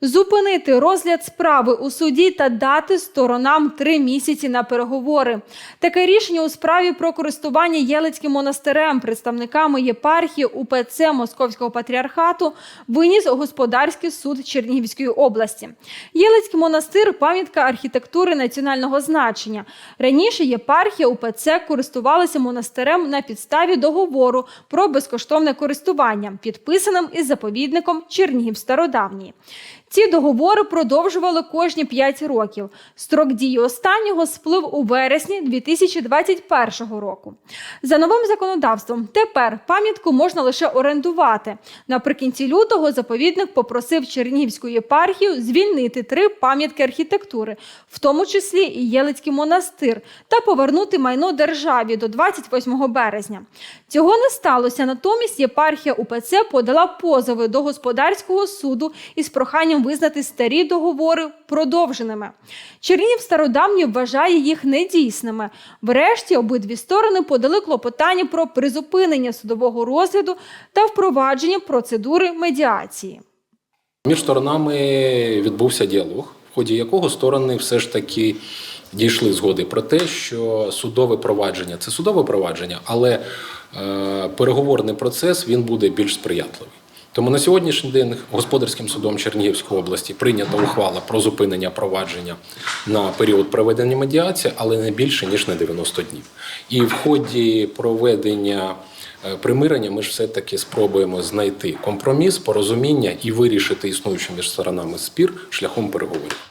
зупинити розгляд справи у суді та дати сторонам три місяці на переговори. Таке рішення у справі про користування Єлицьким монастирем представниками єпархії УПЦ Московського патріархату виніс господарський суд Чернігівської області. Єлицький монастир пам'ятка архітектури національного значення. Раніше єпархія УПЦ користувалася монастирем на підставі договору про безкоштовне користування, підписаним із заповідником Чернігів Стародавній. Ці договори продовжували кожні 5 років. Строк дії останнього сплив у вересні 2021 року. За новим законодавством тепер пам'ятку можна лише орендувати. Наприкінці лютого заповідник попросив Чернігівську єпархію звільнити три пам'ятки архітектури, в тому числі і Єлицький монастир, та повернути майно державі до 28 березня. Цього не сталося. Натомість єпархія УПЦ подала позови до господарського суду із проханням визнати старі договори продовженими. Чернігів стародавній вважає їх недійсними. Врешті обидві сторони подали клопотання про призупинення судового розгляду та впровадження процедури медіації. Між сторонами відбувся діалог, в ході якого сторони все ж таки дійшли згоди про те, що судове провадження це судове провадження, але е, переговорний процес він буде більш сприятливий. Тому на сьогоднішній день господарським судом Чернігівської області прийнята ухвала про зупинення провадження на період проведення медіації, але не більше ніж на 90 днів. І в ході проведення е, примирення ми ж все-таки спробуємо знайти компроміс, порозуміння і вирішити існуючі між сторонами спір шляхом переговорів.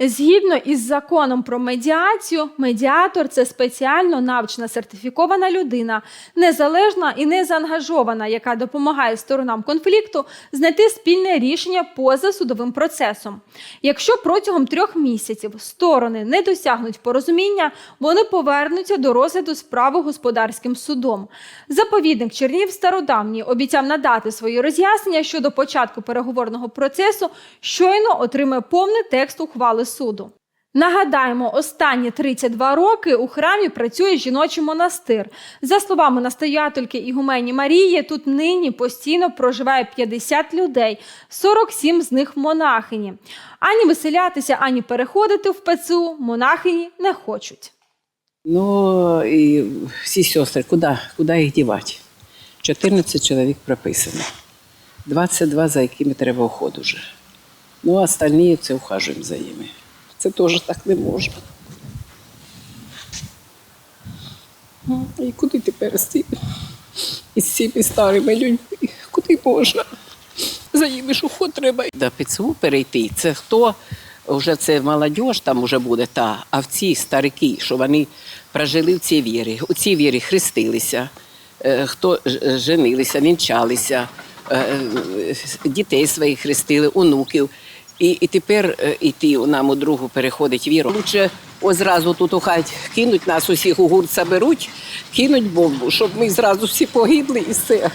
Згідно із законом про медіацію, медіатор це спеціально навчена сертифікована людина, незалежна і не заангажована, яка допомагає сторонам конфлікту знайти спільне рішення поза судовим процесом. Якщо протягом трьох місяців сторони не досягнуть порозуміння, вони повернуться до розгляду справи господарським судом. Заповідник Чернігів Стародавній обіцяв надати свої роз'яснення щодо початку переговорного процесу, щойно отримає повний текст ухвали суду. Нагадаємо, останні 32 роки у храмі працює жіночий монастир. За словами настоятельки Ігумені Марії, тут нині постійно проживає 50 людей, 47 з них монахині. Ані виселятися, ані переходити в ПЦУ монахині не хочуть. Ну і всі сестри, куди, куди їх дівати? 14 чоловік прописано. 22, за якими треба уход уже. Ну, а остальні це ухажуємо за ними. Це теж так не можна. Ну, І куди тепер з цими, із цими старими людьми? Куди можна? За ними ж уход треба. До ПЦУ перейти. Це хто? Вже це молодь там вже буде та, а в ці старики, що вони прожили в цій вірі, у цій вірі хрестилися, е, хто женилися, вінчалися, е, е, дітей своїх хрестили, онуків. І, і тепер е, іти нам у другу переходить віру. Лучше одразу тут у хаті кинуть нас усіх у гурт заберуть, кинуть бомбу, щоб ми зразу всі погибли і все.